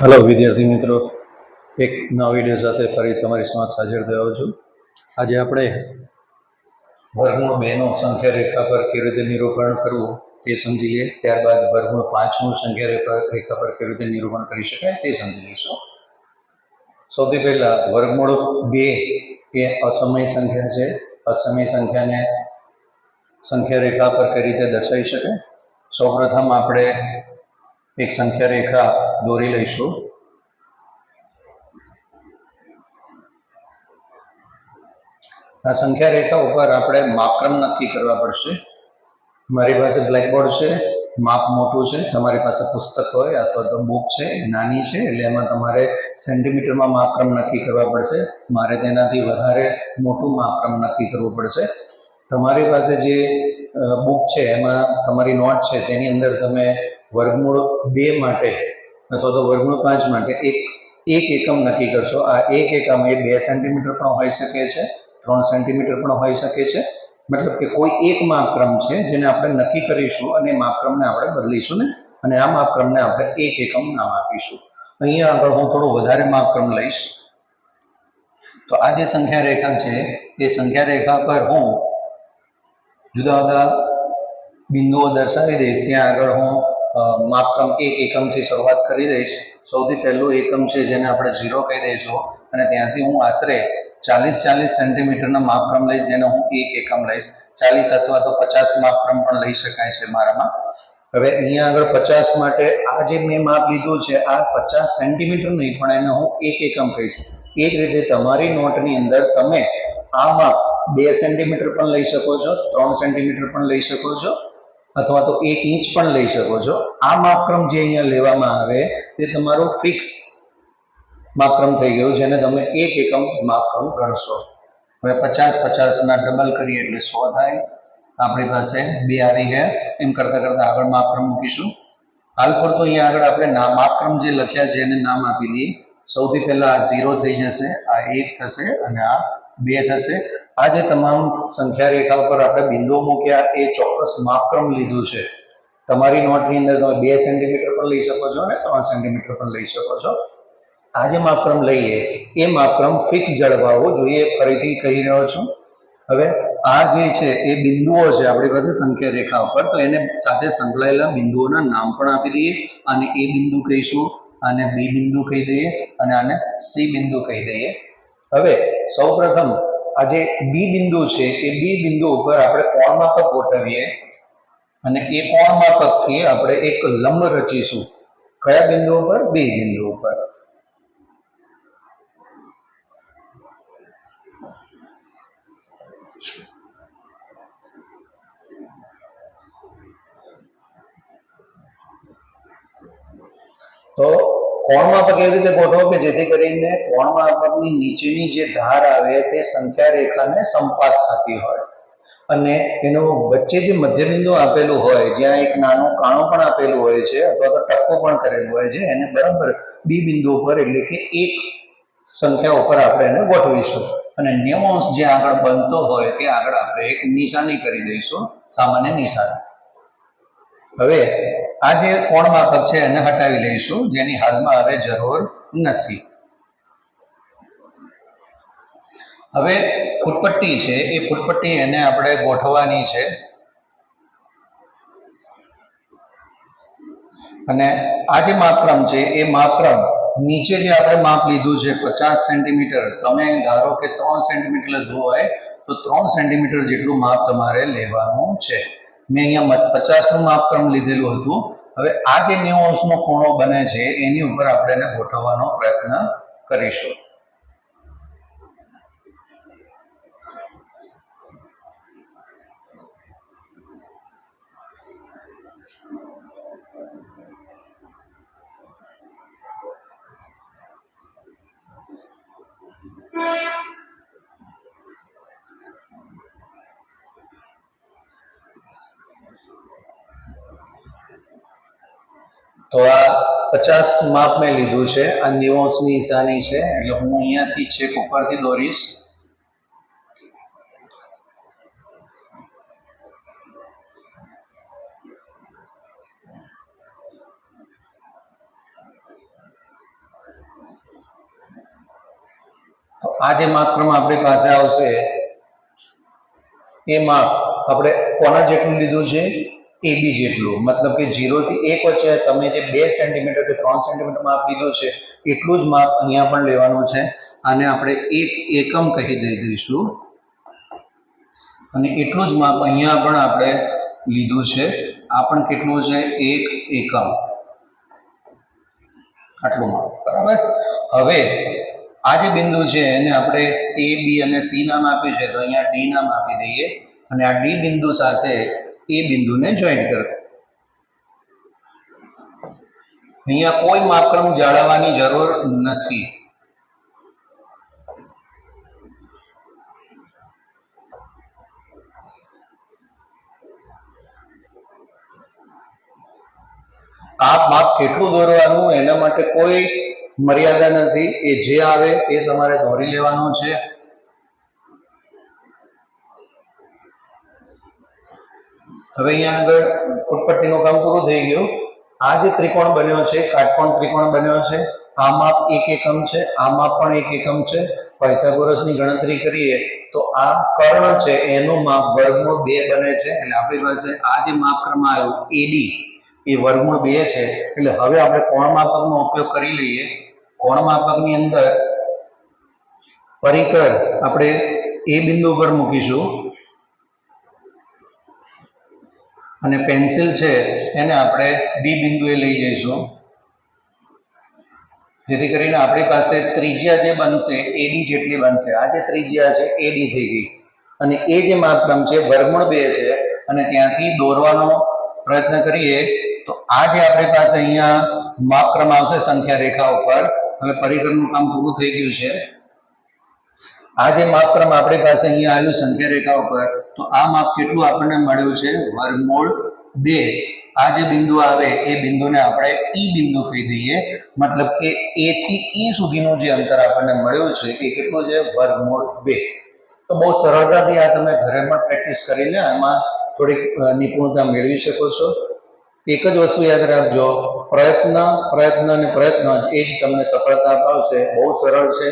Hello વિદ્યાર્થી મિત્રો. એક નવા વીડિયો સાથે ફરી તમારી સમક્ષ હાજર થયો છું. આજે આપણે વર્ગમૂળ બેનો સંખ્યા રેખા પર કેવી રીતે નિરૂપણ કરવું તે સમજી લઈએ ત્યારબાદ વર્ગમૂળ પાંચનું સંખ્યા રેખા રેખા પર કેવી રીતે નિરૂપણ કરી શકાય તે સમજી લઈશું સૌથી પહેલા વર્ગમૂળ બે એ અસમય સંખ્યા છે. અસમય સંખ્યાને સંખ્યા રેખા પર કઈ રીતે દર્શાવી શકાય? સૌપ્રથમ આપણે એક સંખ્યા રેખા દોરી લઈશું. આ સંખ્યા રેખા ઉપર આપણે માપક્રમ નક્કી કરવા પડશે. મારી પાસે બ્લેકબોર્ડ છે, માપ મોટું છે, તમારી પાસે પુસ્તક હોય અથવા તો બુક છે, નાની છે, એટલે એમાં તમારે સેન્ટીમીટરમાં માપક્રમ નક્કી કરવા પડશે. મારે તેનાથી વધારે મોટું માપક્રમ નક્કી કરવું પડશે. તમારી પાસે જે બુક છે, એમાં તમારી નોટ છે, તેની અંદર તમે વર્ગમૂળ બે માટે અથવા તો વર્ગમૂળ પાંચ માટે એક એક એકમ નક્કી કરશો. આ એક એકમ એ બે સેન્ટીમીટર પણ હોઈ શકે છે, ત્રણ સેન્ટીમીટર પણ હોઈ શકે છે. મતલબ કે કોઈ એક માપક્રમ છે જેને આપણે નક્કી કરીશું અને માપક્રમને આપણે બદલીશું ને? અને આ માપક્રમને આપણે એક એકમ નામ આપીશું. અહીંયા આગળ હું થોડું વધારે માપક્રમ લઈશ. તો આ જે સંખ્યા રેખા છે, એ સંખ્યા રેખા પર હું જુદા જુદા બિંદુઓ દર્શાવી દઈશ. ત્યાં આગળ હું માપક્રમ એક એકમથી શરૂઆત કરી દઈશ. સૌથી પહેલું એકમ છે જેને આપણે ઝીરો કહી દઈશું. અને ત્યાંથી હું આશરે ચાલીસ ચાલીસ સેન્ટીમીટરના માપક્રમ લઈશ, જેને હું એક એકમ લઈશ. ચાલીસ અથવા તો પચાસ માપક્રમ પણ લઈ શકાય છે મારામાં. હવે અહીંયા આગળ પચાસ માટે આ જે મેં માપ લીધું છે, આ પચાસ સેન્ટીમીટર નહીં, પણ એને હું એક એકમ કહીશ. એ જ રીતે તમારી નોટની અંદર તમે આ માપ બે સેન્ટીમીટર પણ લઈ શકો છો, ત્રણ સેન્ટીમીટર પણ લઈ શકો છો અથવા તો એક ઇંચ પણ લઈ શકો છો. આ માપક્રમ જે અહીંયા લેવામાં આવે, તે તમારું ફિક્સ માપક્રમ થઈ ગયું, જેને તમે એક એકમ માપક્રમ ગણશો. હવે પચાસ પચાસના ડબલ કરીએ એટલે સો થાય. આપણી પાસે બે આવી ગયા એમ કરતાં કરતાં આગળ માપક્રમ મૂકીશું. હાલ પર તો અહીંયા આગળ આપણે નામ માપક્રમ જે લખ્યા છે, એને નામ આપી દઈએ. સૌથી પહેલાં આ ઝીરો થઈ જશે, આ એક થશે અને આ બે થશે. આ જે તમામ સંખ્યા રેખા ઉપર આપણે બિંદુઓ મૂક્યા. એ ચોક્કસ માપક્રમ લીધું છે. તમારી નોટની અંદર તમે બે સેન્ટીમીટર પણ લઈ શકો છો અને ત્રણ સેન્ટીમીટર પણ લઈ શકો છો. આ જે માપક્રમ લઈએ. એ માપક્રમ ફિક્સ જળવાવો જોઈએ. ફરીથી કહી રહ્યો છું. હવે આ જે છે, એ બિંદુઓ છે, આપણી પાસે સંખ્યા રેખા ઉપર, તો એને સાથે સંકળાયેલા બિંદુઓના નામ પણ આપી દઈએ. અને એ બિંદુ કહીશું, આને બી બિંદુ કહી દઈએ, અને આને સી બિંદુ કહી દઈએ. હવે સૌપ્રથમ આ જે બી બિંદુ છે, એ બી બિંદુ ઉપર આપણે કોણ માપક ગોઠવીએ. અને એ કોણ માપકથી આપણે એક લંબ રચીશું. કયા બિંદુ ઉપર? બી બિંદુ ઉપર તો કોણ માપક એવી રીતે ગોઠવો કે જેથી કરીને કોણ માપકની નીચેની જે ધાર આવે તે સંખ્યા રેખાને સંપાત થતી હોય. અને એનો વચ્ચે જે મધ્યબિંદુ આપેલું હોય, જ્યાં એક નાનું કાણું પણ આપેલું હોય છે, અથવા તો ટક્કો પણ કરેલું હોય છે, એને બરાબર બી બિંદુ ઉપર એટલે કે એક સંખ્યા ઉપર આપણે એને ગોઠવીશું. અને નેવાંશ જે આગળ બનતો હોય તે આગળ આપણે એક નિશાની કરી દઈશું, સામાન્ય નિશાની. હવે આ જે કોણ માપક છે એને હટાવી લઈશું, જેની હાલમાં હવે જરૂર નથી. હવે ફૂટપટ્ટી છે, એ ફૂટપટ્ટી એને આપણે ગોઠવવાની છે. અને આ જે માપક્રમ છે, એ માપક્રમ નીચે જે આપણે માપ લીધું છે, પચાસ સેન્ટીમીટર, તમે ધારો કે ત્રણ સેન્ટીમીટર લીધું હોય, તો ત્રણ સેન્ટીમીટર જેટલું માપ તમારે લેવાનું છે. મેં અહીંયા પચાસનું માપક્રમ લીધેલું હતું. હવે આ જે નેવું અંશનો ખૂણો બને છે, એની ઉપર આપણે એને ગોઠવવાનો પ્રયત્ન કરીશું. તો આ પચાસ માપ મેં લીધું છે. આ નિવોન્સની નિશાની છે. એટલે હું અહીંયાથી છેક ઉપરથી દોરીશ. આ જે માત્રામાં આપણી પાસે આવશે, એ માપ આપણે કોના જેટલું લીધું છે? એબી જેટલું, મતલબ કે 0 થી એક વચ્ચે તમે જે બે સેન્ટીમીટર કે ત્રણ સેન્ટીમીટર માપ લીધું છે, એટલું જ માપ અહીંયા પણ લેવાનું છે. આને આપણે એક એકમ કહી દઈ દઈશું. અને એટલું જ માપ અહીંયા પણ આપણે લીધું છે. આ પણ કેટલું છે? એક એકમ. આટલું માપ, બરાબર? હવે, આ જે બિંદુ છે એને આપણે એ બી અને સી નામ આપ્યું છે. તો અહીંયા ડી નામ આપી દઈએ. અને આ ડી બિંદુ સાથે એ બિંદુને જોઈન્ટ કરો અહીંયા કોઈ માપક્રમ જાળવવાની જરૂર નથી. આ માપ કેટલું દોરવાનું, એના માટે કોઈ મર્યાદા નથી. એ જે આવે એ તમારે દોરી લેવાનું છે. હવે અહીંયા આગળ ફૂટપટ્ટીનું કામ પૂરું થઈ ગયું. આ જે ત્રિકોણ બન્યો છે, કાટકોણ ત્રિકોણ બન્યો છે, આ માપ એક એકમ છે, આ માપ પણ એક એકમ છે. પાયથાગોરસની ગણતરી કરીએ તો આ કર્ણ છે, એનું માપ વર્ગમૂળ બે બને છે. એટલે આપણી પાસે આ જે માપક્રમ આવ્યો, એડી, એ વર્ગમૂળ બે છે. એટલે હવે આપણે કોણ માપકનો ઉપયોગ કરી લઈએ. કોણ માપકની અંદર પરિકર આપણે એ બિંદુ પર મૂકીશું. અને પેન્સિલ છે, એને આપણે બી બિંદુએ લઈ જઈશું. જેથી કરીને આપણી પાસે ત્રિજ્યા જે બનશે એડી જેટલી બનશે. આ જે ત્રિજ્યા છે એડી થઈ ગઈ. અને એ જે માપક્રમ છે, વર્ગમૂળ બે છે, અને ત્યાંથી દોરવાનો પ્રયત્ન કરીએ, તો આ જે આપણી પાસે અહીંયા માપક્રમ આવશે સંખ્યા રેખા ઉપર. હવે પરિકરનું કામ પૂરું થઈ ગયું છે. આ જે માપક્રમ આપણી પાસે અહીંયા આવ્યું સંખ્યા રેખા ઉપર, તો આ માપ કેટલું આપણને મળ્યું છે? વર્ગમૂળ બે. આ જે બિંદુ આવે, એ બિંદુને આપણે ઈ બિંદુ કહી દઈએ. મતલબ કે એ થી ઈ સુધીનું જે અંતર આપણને મળ્યું છે, એ કેટલું છે? વર્ગમૂળ બે. તો બહુ સરળતાથી આ તમે ઘરે પણ પ્રેક્ટિસ કરીને આમાં થોડીક નિપુણતા મેળવી શકો છો. એક જ વસ્તુ યાદ રાખજો, પ્રયત્ન પ્રયત્ન અને પ્રયત્ન એ જ તમને સફળતા અપાવશે બહુ સરળ છે.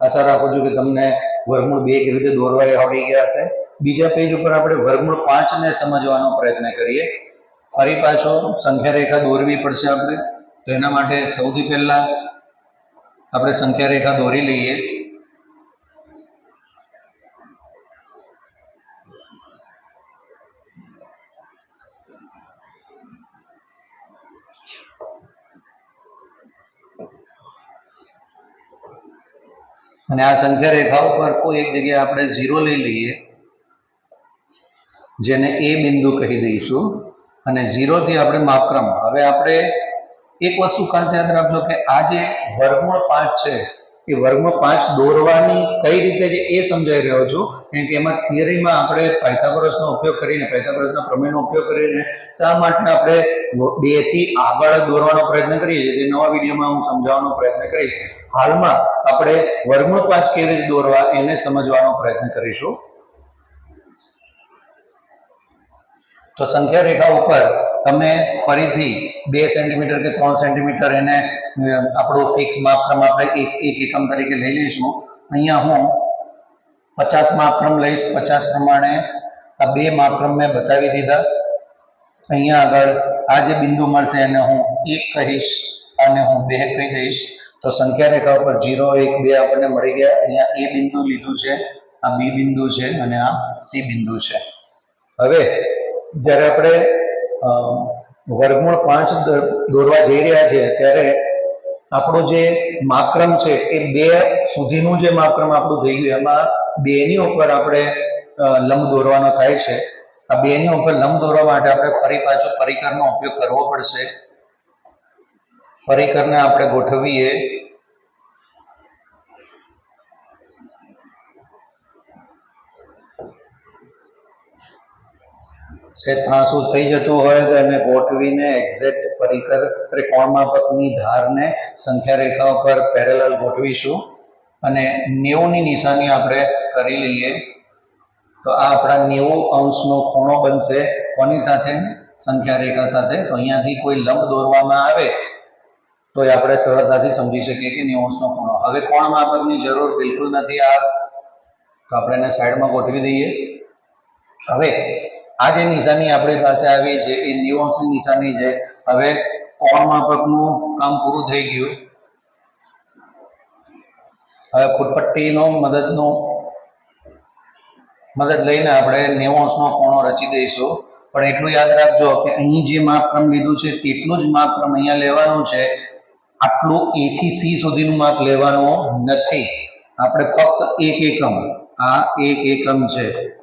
આશા રાખું છું કે તમને વર્ગમૂળ બે કેવી રીતે દોરવા આવડી ગયા હશે. બીજા પેજ ઉપર આપણે વર્ગમૂળ પાંચ ને સમજવાનો પ્રયત્ન કરીએ. ફરી પાછો સંખ્યા રેખા દોરવી પડશે આપણે. તો એના માટે સૌથી પહેલા આપણે સંખ્યા રેખા દોરી લઈએ. અને આ સંખ્યા રેખા ઉપર કોઈ એક જગ્યાએ આપણે ઝીરો લઈ લઈએ, જેને એ બિંદુ કહી દઈશું, અને ઝીરોથી આપણે માપક્રમ હવે આપણે એક વસ્તુ ખાસ યાદ રાખજો કે આ જે વર્ગમૂળ પાંચ છે એ વર્ગમાં પાંચ દોરવાની કઈ રીતે છે એ સમજાઈ રહ્યો છું કેમ કે એમાં થિયરીમાં આપણે પાયથાગોરસનો ઉપયોગ કરીને, પાયથાગોરસના પ્રમેયનો ઉપયોગ કરીને શા માટે આપણે બેથી આગળ દોરવાનો પ્રયત્ન કરીએ છીએ? તે નવા વિડીયોમાં હું સમજાવવાનો પ્રયત્ન કરીશ. હાલમાં આપણે વર્ગમાં પાંચ કેવી રીતે દોરવા એને સમજવાનો પ્રયત્ન કરીશું. તો સંખ્યા રેખા ઉપર તમે ફરીથી બે સેન્ટીમીટર કે ત્રણ સેન્ટીમીટર એને આપણું ફિક્સ માપક્રમ આપણે એક એક એકમ તરીકે લઈ લઈશું. અહીંયા હું પચાસ માપક્રમ લઈશ. પચાસ પ્રમાણે આ બે માપક્રમ મેં બતાવી દીધા. અહીંયા આગળ આ જે બિંદુ મળશે એને હું એક કહીશ અને હું બે કહી દઈશ. તો સંખ્યા રેખા ઉપર જીરો એક, બે આપણને મળી ગયા. અહીંયા એ બિંદુ લીધું છે, આ બી બિંદુ છે અને આ સી બિંદુ છે. હવે જ્યારે આપણે વર્ગમૂળ પાંચ દોરવા જઈ રહ્યા છે ત્યારે આપણું જે માપક્રમ છે, એ બે સુધીનું જે માપક્રમ આપણું થઈ ગયું, એમાં બેની ઉપર આપણે લંબ દોરવાનો થાય છે. આ બેની ઉપર લંબ દોરવા માટે આપણે ફરી પાછો પરિકરનો ઉપયોગ કરવો પડશે. પરિકરને આપણે ગોઠવીએ. સે ત્રાંસુ થઈ જતું હોય તો એને ગોઠવીને એક્ઝેક્ટ પરિકર ત્રિકોણ માપકની ધારને સંખ્યા રેખા ઉપર પેરેલલ ગોઠવીશું. અને નેવુંની નિશાની આપણે કરી લઈએ. તો આ આપણા નેવું અંશનો ખૂણો બનશે કોની સાથે? સંખ્યા રેખા સાથે. તો અહીંયાથી કોઈ લંબ દોરવામાં આવે તો એ આપણે સરળતાથી સમજી શકીએ કે નેવું અંશનો ખૂણો. હવે કોણ માપકની જરૂર બિલકુલ નથી આ. તો આપણે એને સાઈડમાં ગોઠવી દઈએ. હવે આ જે નિશાની આપણી પાસે આવી છે, એ નેવું નિશાની છે. હવે કોણ માપકનું કામ પૂરું થઈ ગયું? હવે ફૂટપટ્ટીનો મદદનો, મદદ લઈને આપણે નેવું કોણો રચી દઈશું. પણ એટલું યાદ રાખજો કે અહીં જે માપક્રમ લીધું છે, તેટલું જ માપક્રમ અહીંયા લેવાનું છે. આટલું એ થી સી સુધીનું માપ લેવાનું નથી. આપણે ફક્ત એક એકમ, આ એક એકમ છે.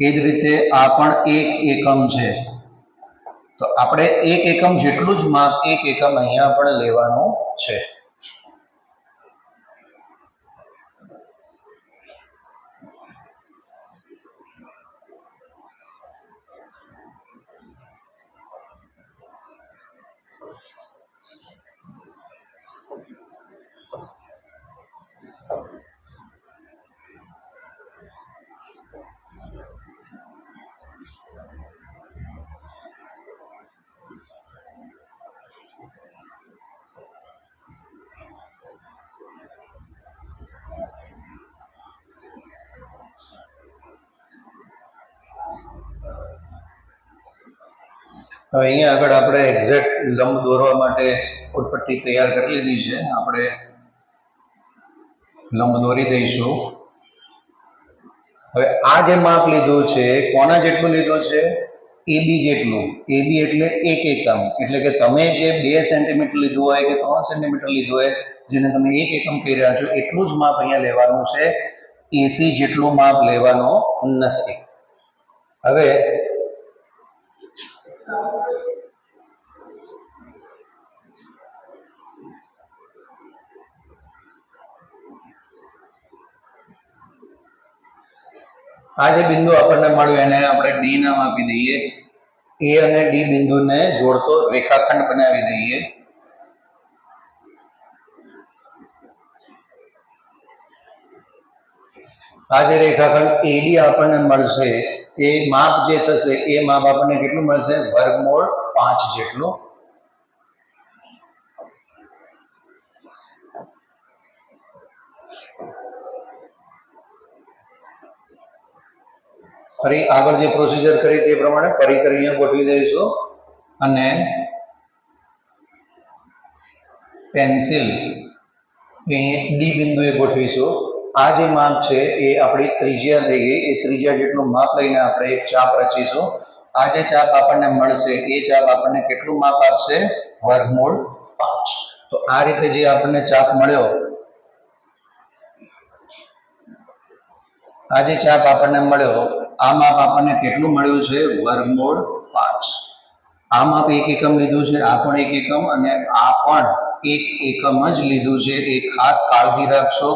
એ જ રીતે આ પણ એક એકમ છે. તો આપણે એક એકમ જેટલું જ માપ, એક એકમ અહીંયા પણ લેવાનું છે. હવે અહીંયા આગળ આપણે એક્ઝેક્ટ લંબ દોરવા માટે ફૂટપટ્ટી તૈયાર કરી લીધી છે. આપણે લંબ દોરી દઈશું. હવે આ જે માપ લીધું છે, કોના જેટલું લીધું છે? એબી જેટલું. એબી એટલે એક એકમ. એટલે કે તમે જે બે સેન્ટીમીટર લીધું હોય કે ત્રણ સેન્ટીમીટર લીધું હોય, જેને તમે એક એકમ કહી રહ્યા છો, એટલું જ માપ અહીંયા લેવાનું છે. એસી જેટલું માપ લેવાનું નથી. હવે આ જે બિંદુ આપણને મળ્યું, એને આપણે ડી નામ આપી દઈએ. એ અને ડી બિંદુને જોડતો રેખાખંડ બનાવી દઈએ. આ જે રેખાખંડ એડી આપણને મળશે, એ માપ જે થશે, એ માપ આપણને કેટલું મળશે? વર્ગમૂળ પાંચ જેટલું. ફરી આગળ જે પ્રોસિજર કરી તે પ્રમાણે ફરી કરી અહીંયા ગોઠવી દઈશું. અને પેન્સિલ ડી બિંદુએ ગોઠવીશું. આ જે માપ છે એ આપણી ત્રિજ્યા થઈ ગઈ. એ ત્રિજ્યા જેટલું માપ લઈને આપણે એક ચાપ રચીશું. આ જે ચાપ આપણને મળશે, એ ચાપ આપણને કેટલું માપ આપશે? વર્ગમૂળ પાંચ. તો આ રીતે જે આપણને ચાપ મળ્યો આ જે ચાપ આપણને મળ્યો આ માપ આપણને કેટલું મળ્યું છે? વર્ગમૂળ પાંચ. આ માપ એક એકમ લીધું છે, આ પણ એક એકમ, અને આ પણ એક એકમ જ લીધું છે. એ ખાસ કાળજી રાખશો.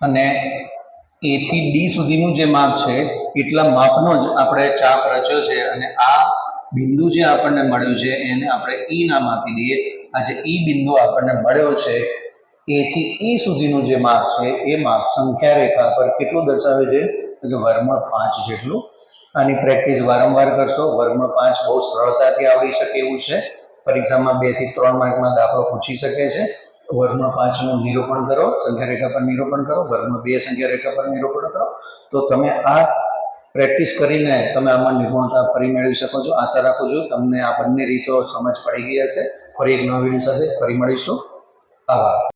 અને એ થી ડી સુધીનું જે માપ છે, એટલા માપનો જ આપણે ચાપ રચ્યો છે. અને આ બિંદુ જે આપણને મળ્યું છે, એને આપણે ઈ નામ આપી દઈએ. આ જે ઈ બિંદુ આપણને મળ્યો છે એ ઈ સુધીનું જે માપ છે, એ માપ સંખ્યા રેખા પર કેટલું દર્શાવે છે? તો કે વર્ગમૂળ પાંચ જેટલું. આની પ્રેક્ટિસ વારંવાર કરશો. વર્ગમૂળ પાંચ બહુ સરળતાથી આવડી શકે એવું છે. પરીક્ષામાં બેથી ત્રણ માર્કમાં દાખલો પૂછી શકે છે. વર્ગમૂળ પાંચનું નિરૂપણ કરો, સંખ્યા રેખા પર નિરૂપણ કરો વર્ગમૂળ બે સંખ્યા રેખા પર નિરૂપણ કરો. તો તમે આ પ્રેક્ટિસ કરીને તમે આમાં નિપુણતા ફરી મેળવી શકો છો. આશા રાખું છું તમને આ બંને રીતો સમજ પડી ગઈ હશે. ફરી એક નવા સાથે ફરી મળીશું. આભાર.